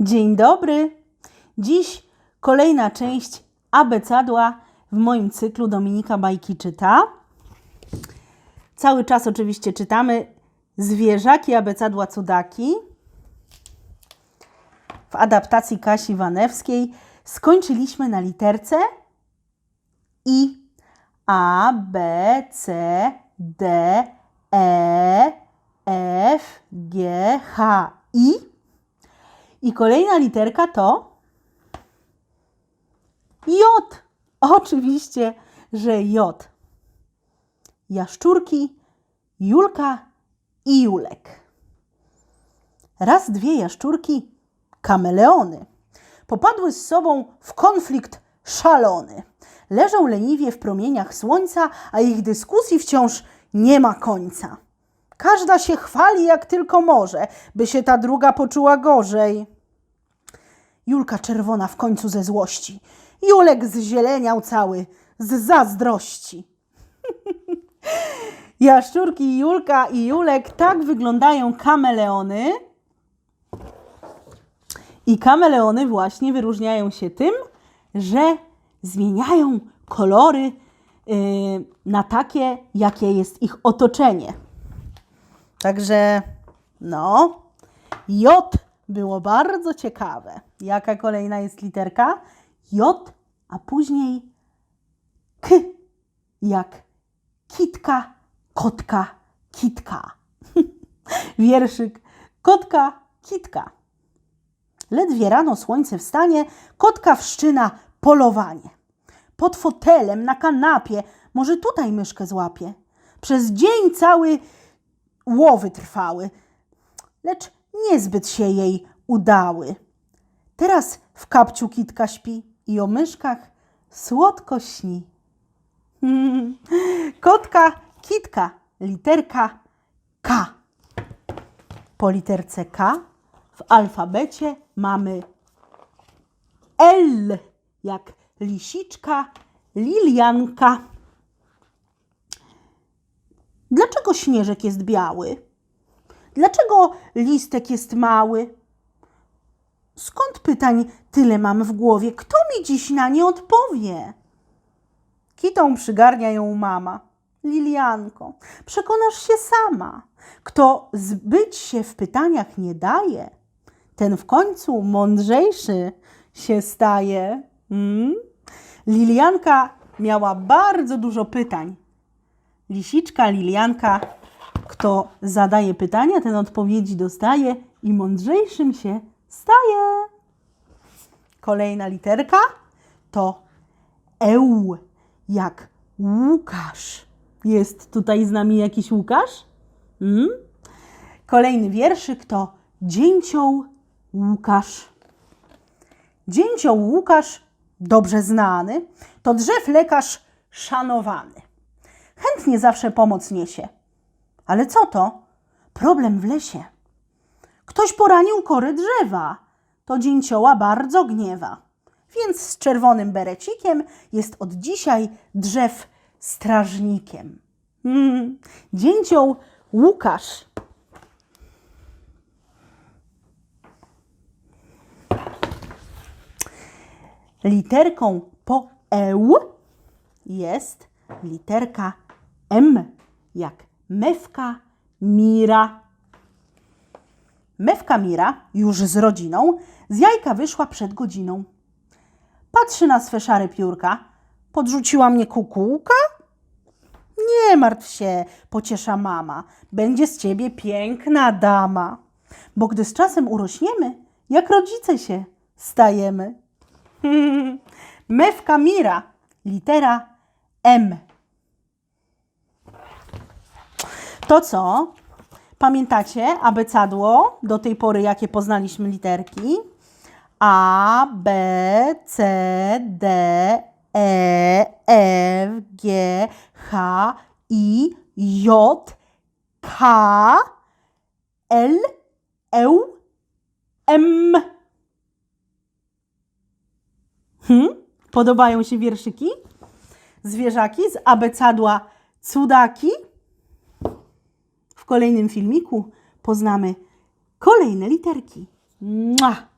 Dzień dobry. Dziś kolejna część abecadła w moim cyklu Dominika Bajki czyta. Cały czas oczywiście czytamy Zwierzaki abecadła cudaki. W adaptacji Kasi Wanewskiej skończyliśmy na literce I. A, B, C, D, E, F, G, H, I. I kolejna literka to J. Oczywiście, że J. Jaszczurki, Julka i Julek. Raz dwie jaszczurki, kameleony, popadły z sobą w konflikt szalony. Leżą leniwie w promieniach słońca, a ich dyskusji wciąż nie ma końca. Każda się chwali jak tylko może, by się ta druga poczuła gorzej. Julka czerwona w końcu ze złości. Julek zzieleniał cały z zazdrości. Jaszczurki Julka i Julek tak wyglądają kameleony. I kameleony właśnie wyróżniają się tym, że zmieniają kolory yy, na takie, jakie jest ich otoczenie. Także no, J było bardzo ciekawe. Jaka kolejna jest literka? J, a później K, jak kitka, kotka, kitka. Wierszyk kotka, kitka. Ledwie rano słońce wstanie, kotka wszczyna polowanie. Pod fotelem, na kanapie, może tutaj myszkę złapie. Przez dzień cały łowy trwały, lecz niezbyt się jej udały. Teraz w kapciu kitka śpi i o myszkach słodko śni. Kotka, kitka, literka K. Po literce K w alfabecie mamy L, jak lisiczka, lilianka. Dlaczego śnieżek jest biały? Dlaczego listek jest mały? Skąd pytań tyle mam w głowie? Kto mi dziś na nie odpowie? Kitą przygarnia ją mama. Lilianko, przekonasz się sama. Kto zbyć się w pytaniach nie daje, ten w końcu mądrzejszy się staje. Mm? Lilianka miała bardzo dużo pytań. Lisiczka, Lilianka, kto zadaje pytania, ten odpowiedzi dostaje i mądrzejszym się staje. Kolejna literka to eł, jak Łukasz. Jest tutaj z nami jakiś Łukasz? Mm? Kolejny wierszyk to Dzięcioł Łukasz. Dzięcioł Łukasz, dobrze znany, to drzew lekarz szanowany. Chętnie zawsze pomoc niesie. Ale co to? Problem w lesie. Ktoś poranił kory drzewa. To dzięcioła bardzo gniewa. Więc z czerwonym berecikiem jest od dzisiaj drzew strażnikiem. Mm, dzięcioł Łukasz. Literką po eł jest literka M, jak mewka Mira. Mewka Mira, już z rodziną, z jajka wyszła przed godziną. Patrzy na swe szare piórka. Podrzuciła mnie kukułka? Nie martw się, pociesza mama. Będzie z ciebie piękna dama. Bo gdy z czasem urośniemy, jak rodzice się stajemy. Mewka Mira, litera M. To co? Pamiętacie abecadło do tej pory, jakie poznaliśmy literki? A, B, C, D, E, F, G, H, I, J, K, L, E, M. Hmm? Podobają się wierszyki? Zwierzaki z abecadła cudaki? W kolejnym filmiku poznamy kolejne literki. Mua!